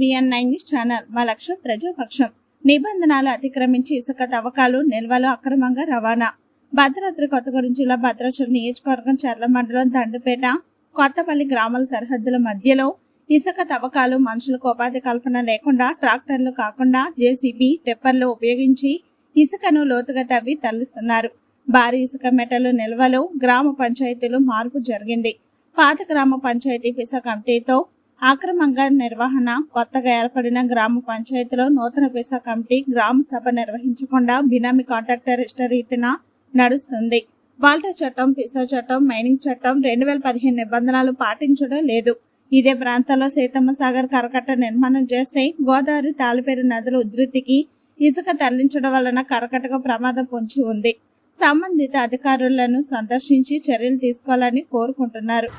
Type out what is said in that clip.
B N nine news channel. మా లక్ష్యం ప్రజాపక్షం. నిబంధనలు అతిక్రమించి ఇసుక తవ్వకాలు నిల్వలు అక్రమంగా రవాణా. భద్రాద్రి కొత్తగూడెం జిల్లా భద్రాచలం నియోజకవర్గం చర్ల మండలం దండుపేట కొత్తపల్లి గ్రామాల సరిహద్దుల మధ్యలో ఇసుక తవ్వకాలు మనుషులకు ఉపాధి కల్పన లేకుండా ట్రాక్టర్లు కాకుండా జేసీబీ టెప్పర్లు ఉపయోగించి ఇసుకను లోతుగా తవ్వి తరలిస్తున్నారు. భారీ ఇసుక మెటలు నిల్వలు గ్రామ పంచాయతీలు మార్పు జరిగింది. పాత గ్రామ పంచాయతీ పిస కమిటీతో అక్రమంగా నిర్వహణ కొత్తగా ఏర్పడిన గ్రామ పంచాయతీలో నూతన పిస కమిటీ గ్రామ సభ నిర్వహించకుండా బినామీ కాంట్రాక్టర్ ఇష్టరీతిన నడుస్తుంది. వాల్టా చట్టం పిసా చట్టం మైనింగ్ చట్టం రెండు వేల పదిహేను నిబంధనలు పాటించడం లేదు. ఇదే ప్రాంతంలో సీతమ్మ సాగర్ కరకట్ట నిర్మాణం చేస్తే గోదావరి తాలిపేరు నదుల ఉధృతికి ఇసుక తరలించడం వలన కరకట్టకు ప్రమాదం పొంచి ఉంది. సంబంధిత అధికారులను సందర్శించి చర్యలు తీసుకోవాలని కోరుకుంటున్నారు.